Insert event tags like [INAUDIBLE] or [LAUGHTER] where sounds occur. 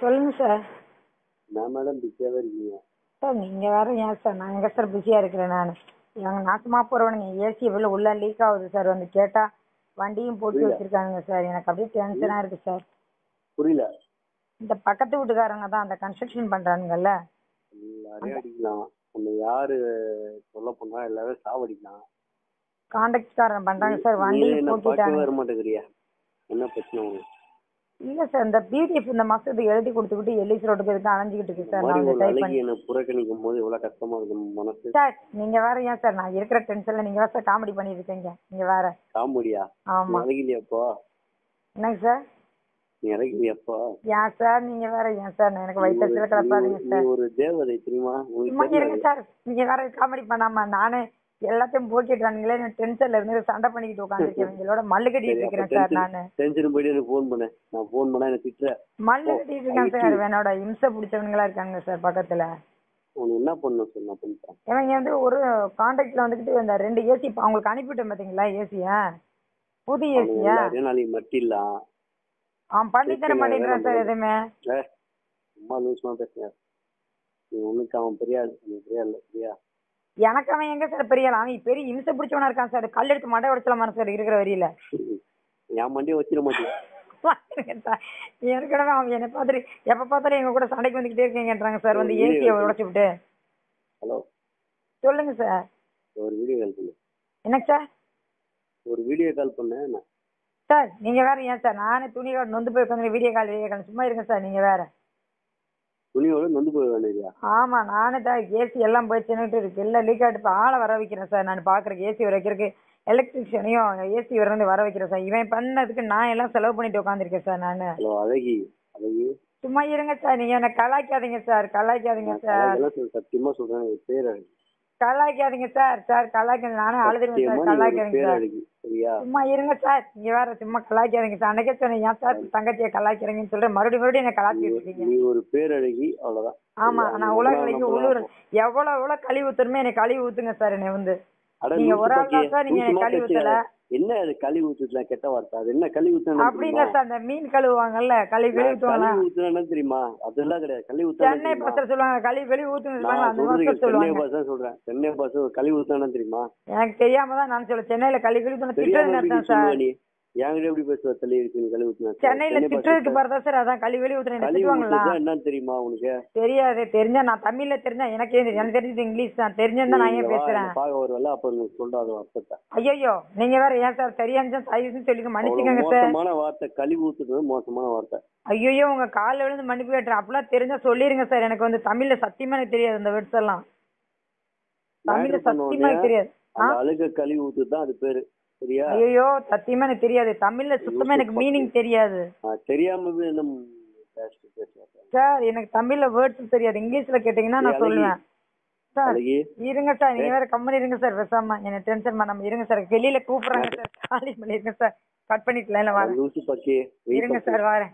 சொல்லுங்க சார் நான் மேடம் பிஸியாகவே இருக்கீங்க. சார் நீங்க வேற ஏன் சார் நான் எங்க சார் பிஸியா இருக்கிறேன் நான். எங்க நாசமா போறவனுங்க ஏசி எவ்வளவு உள்ள லீக் ஆகுது சார் வந்து கேட்டா வண்டியும் போட்டு. வச்சிருக்காங்க சார் எனக்கு அப்படியே டென்ஷனா இருக்கு சார் புரியல. இந்த பக்கத்து வீட்டுக்காரங்க தான் அந்த கன்ஸ்ட்ரக்ஷன் பண்றானுங்கல்ல. எல்லாரையும் அடிக்கலாம். நம்ம யாரு சொல்ல போனா எல்லாரும் சாவடிக்கலாம். கான்ட்ராக்ட்காரன் பண்றாங்க சார் வண்டியும் போட்டுட்டாங்க வர மாட்டேங்கிறியா என்ன பிரச்சனை உங்களுக்கு இல்ல சார் இந்த பிடிஎஃப் இந்த மாசத்துக்கு எழுதி கொடுத்துக்கிட்டு எல்லிஸ் ரோட்டுக்கு இதுக்கு அலைஞ்சிக்கிட்டு இருக்கு சார் நான் வந்து டைப் பண்ணி என்ன புறக்கணிக்கும் போது எவ்வளவு கஷ்டமா இருக்கும் மனசு? சார் நீங்க வேற ஏன் சார் நான் இருக்கிற டென்ஷன்ல நீங்க வேற சார் காமெடி பண்ணிட்டு இருக்கீங்க நீங்க வேற. காமெடியா? ஆமா. இறங்கிலியாப்போ என்னங்க சார் நீ இறங்கிலியாப்போ ஏன் சார் நீங்க வேற ஏன் சார் எனக்கு வயிற்றுல கிளப்பாதீங்க சார் ஒரு தேவதை தெரியுமா? இருங்க சார் நீங்க வேற காமெடி பண்ணாம நானே எல்லாத்தையும் போக்கிட்டானுங்களே நான் டென்ஷன்ல இருந்து சண்டை பண்ணிக்கிட்டு உட்காந்துருக்கேன் [LAUGHS] இவங்களோட மல்லு கட்டிட்டு இருக்கிறேன் சார் நானு. டென்ஷன் போயிட்டு எனக்கு ஃபோன் பண்ணேன் நான் ஃபோன் பண்ணா என்ன திட்டுற. மல்லு கட்டிட்டு இருக்கேன் சார். என்னோட இம்சை பிடிச்சவனுங்களா இருக்காங்க சார் பக்கத்துல. என்ன பண்ணணும் சொல்லு நான் பண்ணிட்டேன் இவங்க வந்து ஒரு கான்டாக்ட்ல வந்துகிட்டு இந்த ரெண்டு ஏசி அவங்களுக்கு அனுப்பிவிட்டேன் பாத்தீங்களா ஏசிய புது ஏசியா நாளைக்கு மட்டிடலாம் அவன் பண்ணி தர மாட்டேங்கிறான் சார் எதுவுமே. சும்மா லூஸ்மா பேசுங்க நீ உனக்கு அவன் பெரிய பெரிய ஆள் சரியா எனக்கு அவன் எங்க சார் பெரிய ஆள்? அவன் பெரிய இம்சை பிடிச்சவனா இருக்கான் சார் கல் எடுத்து மண்டை உடைச்சலாமா சார் இருக்கிற வரியில என் மண்டியை வச்சிட மாட்டேன். ஏற்கனவே அவன் என்னை பார்த்துட்டு எப்ப பார்த்தாலும் எங்க கூட சண்டைக்கு வந்துகிட்டே இருக்கீங்கன்றாங்க சார் வந்து ஏசியை உடைச்சு விட்டு. ஹலோ. சொல்லுங்க சார் ஒரு வீடியோ கால் பண்ணு. என்னங்க சார் ஒரு வீடியோ கால் பண்ணேன் சார் நீங்க வேற ஏன் சார் நானே துணி கால் நொந்து போய் உட்காந்து வீடியோ கால் வீடியோ கால் சும்மா இருங்க சார் நீங்க வேற. துணியோட நொந்து போய் வேண்டியதா ஆமா நானே தான் ஏசி எல்லாம் போயிடுச்சுன்னுட்டு இருக்கு. எல்லாம் லீக் ஆகிட்டு இப்போ ஆளை வர வைக்கிறேன் சார். நான் பாக்குறேன் ஏசி வர வைக்கிறதுக்கு எலக்ட்ரிஷியனையும் ஏசி வர வர வைக்கிறேன் சார். இவன் பண்ணதுக்கு நான் எல்லாம் செலவு பண்ணிட்டு உட்காந்துருக்கேன் சார் நான். ஹலோ அழகி அழகி. சும்மா இருங்க சார். நீங்க என்ன கலாய்க்காதீங்க சார். கலாய்க்காதீங்க சார். சத்தியமா சொல்றேன். பேர் கலாய்க்காதீங்க சார். சார் கலாய்க்காதீங்க நானே அழுதுருவேன் சார். கலாய்க்காதீங்க சார். சரியா சும்மா இருங்க சார். நீங்க வேற சும்மா கலாய்க்காதீங்க சார். அன்னைக்கே சொன்னேன் ஏன் சார் தங்கச்சியை கலாய்க்கிறீங்கன்னு சொல்றேன் மறுபடியும் மறுபடியும் என்ன கலாய்ச்சிட்டு இருக்கீங்க. நீ ஒரு பேர் அழகி அவ்வளவுதான். ஆமா? நான் எவ்வளவு உள்ளூர் எவ்வளவு எவ்வளவு கழிவு ஊத்துணுமே எனக்கு கழிவு ஊத்துங்க சார் என்னை வந்து. நீங்க ஒரு ஆள் தான் சார் நீங்க கழுவி. ஊத்தல. என்ன அது கழுவி ஊத்துலாம் கெட்ட வார்த்தை? அது என்ன கழுவி ஊத்துனா அப்படி இல்ல சார் அந்த மீன் கழுவுவாங்கல்ல கழுவி கழுவி ஊத்துவாங்க ஊத்துனா தெரியுமா? அதெல்லாம் கிடையாது. கழுவி ஊத்துனா சென்னை பஸ்ல சொல்லுவாங்க கழுவி கழுவி நான் அந்த மாதிரி சென்னை சொல்லுவாங்க. பஸ் சொல்றேன். சென்னை பஸ் கழுவி ஊத்துனா தெரியுமா? எனக்கு தெரியாம தான் நான் சொல்ல சென்னையில கழுவி கழுவி எப்படி நினைச்சேன் சார்? என்கிட்ட எப்படி பேசுவ தள்ளி இருக்கு நீ கழுவி சென்னையில திட்டுறதுக்கு பாருதா சார் அதான் கழுவி கழுவி ஊத்துறேன் திட்டுவாங்களா என்னன்னு தெரியுமா உனக்கு? தெரியாது தெரிஞ்சா நான் தமிழ்ல தெரிஞ்சா எனக்கு? எனக்கு தெரிஞ்சது இங்கிலீஷ் தான். தெரிஞ்சிருந்தா நான் ஏன் பேசுறேன்? பார்க்க வருவல அப்ப நீ சொல்றாத வார்த்தை ஐயோ நீங்க வேற ஏன் சார் சரியானு தயவுன்னு சொல்லிக்க மன்னிச்சுக்கோங்க சார். மோசமான வார்த்தை கழுவி ஊத்துறது மோசமான வார்த்தை. ஐயோ உங்க கால்ல விழுந்து மன்னிப்பு கேட்டுறேன். அப்படிலாம் தெரிஞ்சா சொல்லிருங்க சார். எனக்கு வந்து தமிழ்ல சத்தியமா எனக்கு தெரியாது இந்த வேர்ட்ஸ் எல்லாம். தமிழ்ல சத்தியமா தெரியாது. அழுக கழுவி ஊத்துறது தான் அது பேரு. சரியா? ஐயோ சத்தியமா எனக்கு தெரியாது. தமிழ்ல சுத்தமா எனக்கு மீனிங் தெரியாது. தெரியாம சார்? எனக்கு தமிழ்ல வேர்ட்ஸ் தெரியாது. இங்கிலீஷ்ல கேட்டீங்கன்னா நான். சொல்லுவேன். சார் இருங்க சார் நீங்க வேற கம்பெனி இருங்க சார் பேசாம. என்ன டென்ஷன் பண்ணாம இருங்க சார். வெளியில கூப்பிடுறாங்க சார். காலி பண்ணிருங்க சார். கட் பண்ணிக்கலாம் இல்ல பக்கி இருங்க சார் வரேன்.